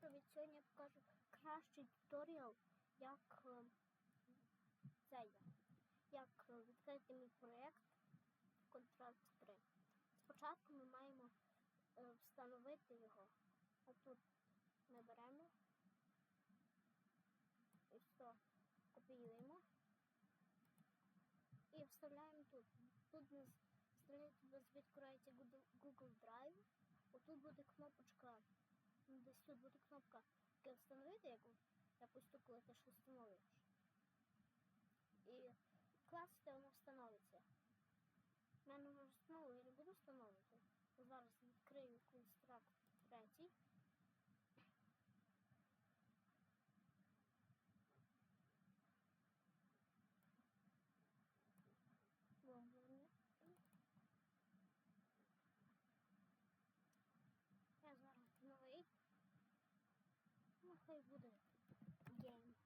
привіт! Сьогодні я покажу кращий туторіал, як е, це є, як е, відкрити мій проєкт Контракт 3. Спочатку ми маємо е, встановити його. Отут ми беремо і все копіюємо і вставляємо тут. Тут нас у відкривається Google- Drive. Отут буде кнопочка Десь тут буде кнопка яке встановити, яку якусь ту, коли ти щось встановлюєш. І класити воно встановиться. У мене вже встановлено, я не буду встановлювати. Зараз відкрию констракт третій. Вон, Я зараз новий. Ну, хай буде гейм.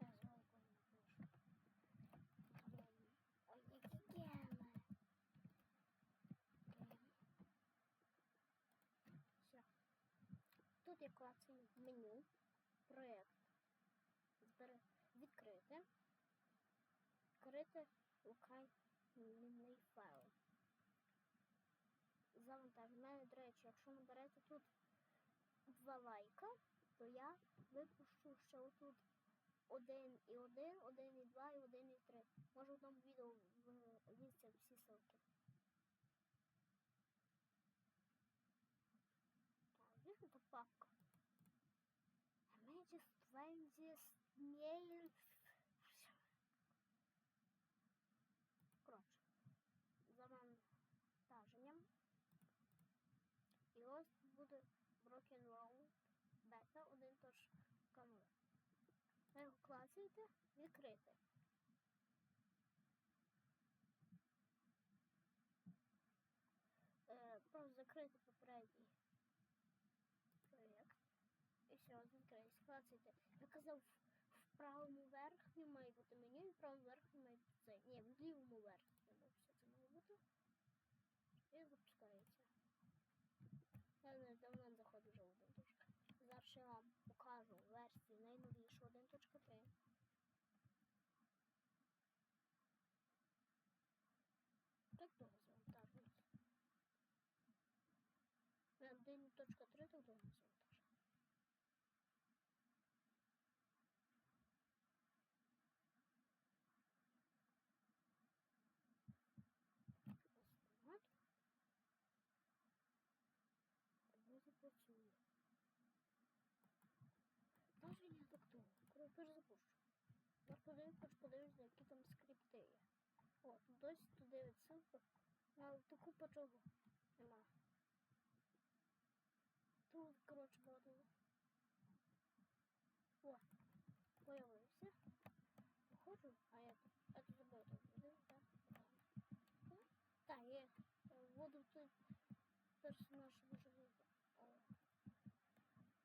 Я звуку не напишу. Гейм. Ой, які гейми. Гейм. Все. Тут я клацаю меню, проєкт. Відкрити. Відкрити локальний файл завантажу. У мене, до речі, якщо наберете тут два лайка, то я випущу ще отут один і один, один і два і один і три. Може в одному відео влізться всі ссылки. Так, де ж та папка? Magic Twenty Snail. Коротше, завантаженням. І ось буде Broken Roll Beta 1.0. Ви його клацаєте, відкрити. Е, просто закрити попередній проєкт. І все, відкриється. Клацайте. Я казав, в, правому верхньому має бути меню, і в правому верхньому має бути цей. Ні, в лівому верхньому все це має бути. І запускається. Я не давно заходжу вже в 1.0. Зараз я вам покажу версію найновішу 1.3. Так довго завантажується. На 1.3 так довго завантажується. Ось так. Вроде працює. Даже не довго. Коли перезапущу. Подивлюсь, хоч подивлюсь, які там скрипти є. О, досі тут дивиться. На таку почогу нема. Тут, коротше, вот О, появився. Походу, а я это же тут забув так так? Так. Воду тут персонаж може вибрати. О.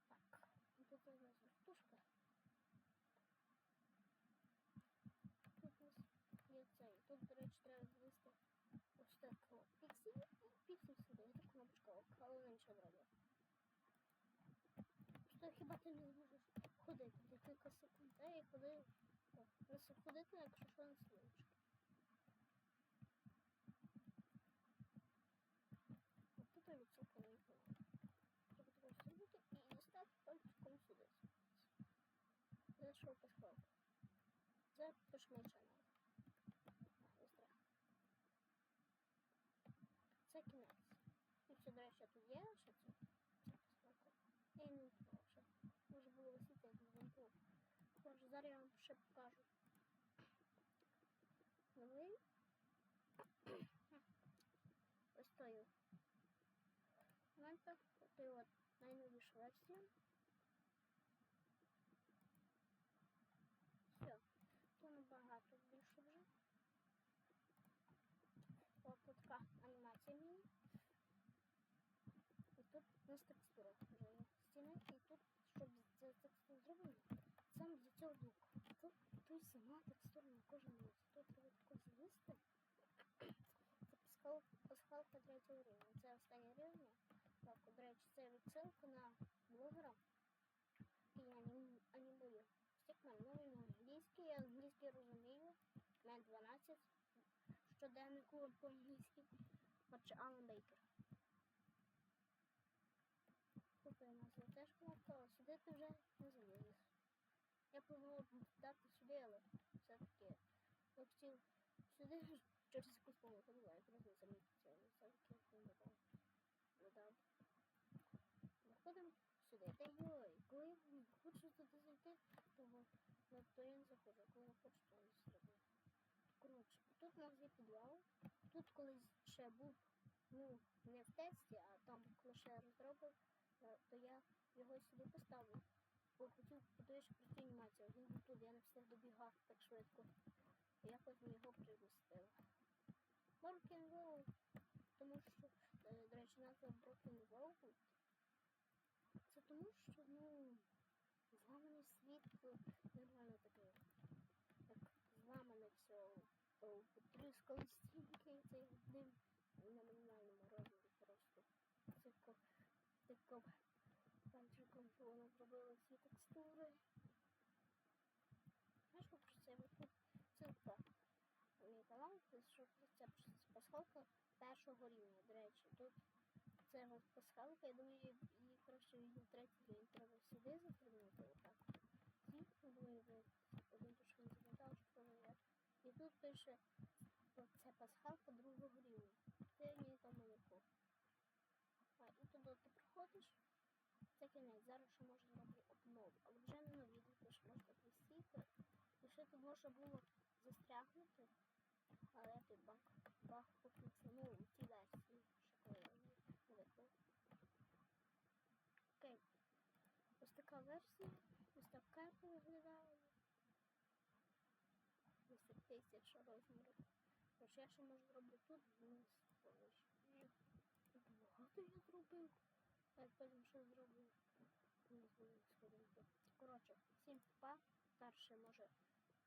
Так, ну тут у нас вертушка. Тут у нас є цей. Тут, до речі, треба звести ось так о, піксель і піксель сюди. І тут кнопочка ок, але вона нічого не робить. Що хіба ти не зможеш ходити декілька секунд, а я ходив. Просто ходити, якщо що на слівочки. От тут я відсотка не було. Треба таке сидіти і дістати пальчиком сюди. Зайшов по складу. Це чанел. А, ось треба. Це кінець. І все, до речі, тут є ще це. Це писалка. Я її не відкрила ще. Може було висіти, як не вимкнув. Тож зараз я вам ще покажу. Новий. Ось той моментах. Той от найновіша версія. Все, то набагато більше вже. О, тут така анімація міні. І тут у нас текстура стіни. І тут, це лук. Тут той сама текстура на кожен лист. Тут такі листи. Це пасхалка третього рівня. Це останнє рівня. Так, до речі, це відсилка на блогера. І анімую. Стікмен, ну він англійський, я англійський розумію. Мен 12. Щоденнику по-англійськи. Бачу Алан Бейкер. Купив на золотешку, але сюди ти вже не залізеш. Я планував дати сюди, але все-таки я хотів сюди через якусь помилку, не знаю, якраз не замітив але все-таки не додав. Додав. Заходимо сюди. Та йой, коли я хочу туди зайти, то, ну, то я не заходжу, коли я хочу, то не зроблю. Коротше, тут у нас є підвал. Тут колись ще був, ну, не в тесті, а там, коли ще розробив, е, то я його сюди поставив. Хотів подивитися про анімацію. Він був тут, я не встиг добігати так швидко. І я його примістив. Broken Wall. Тому що, е, до речі, назва Broken Wall. Це тому, що, ну, зламаний світ е, нормально таке. Як зламане все. Потріскали стінки, і цей дим на мінімальному розмірі просто. Це пальчиком зробило всі текстури. Знаєш, про це тут це. Мій канал, що це пасхалка першого рівня, до речі. Тут це от пасхалка, я думаю, її краще відео третій рівень треба сюди запрямити отак. Думаю, один трошки не запам'ятав, що поміняти. І тут пише, що це пасхалка другого рівня. Це мені там наверху. А, і туди ти приходиш, це кінець. Зараз ще можна зробити обнову, але вже не нові, що можна присіти. Ще тут можна було застрягнути, але ти баг, баг пофіксив, ну, у цій версії, що коли я. Окей. Ось така версія, ось так карта виглядає. Ось так тисяча розмірів. Тож я ще можу зробити тут вниз. Тут багато я зробив. А я потім ще зроблю. Коротше, всім па. Перше, може,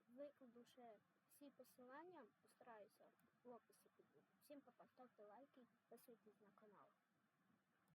викладу ще всі посилання, постараюся в описі під. Всім па-па, ставте лайки підписуйтесь на канал.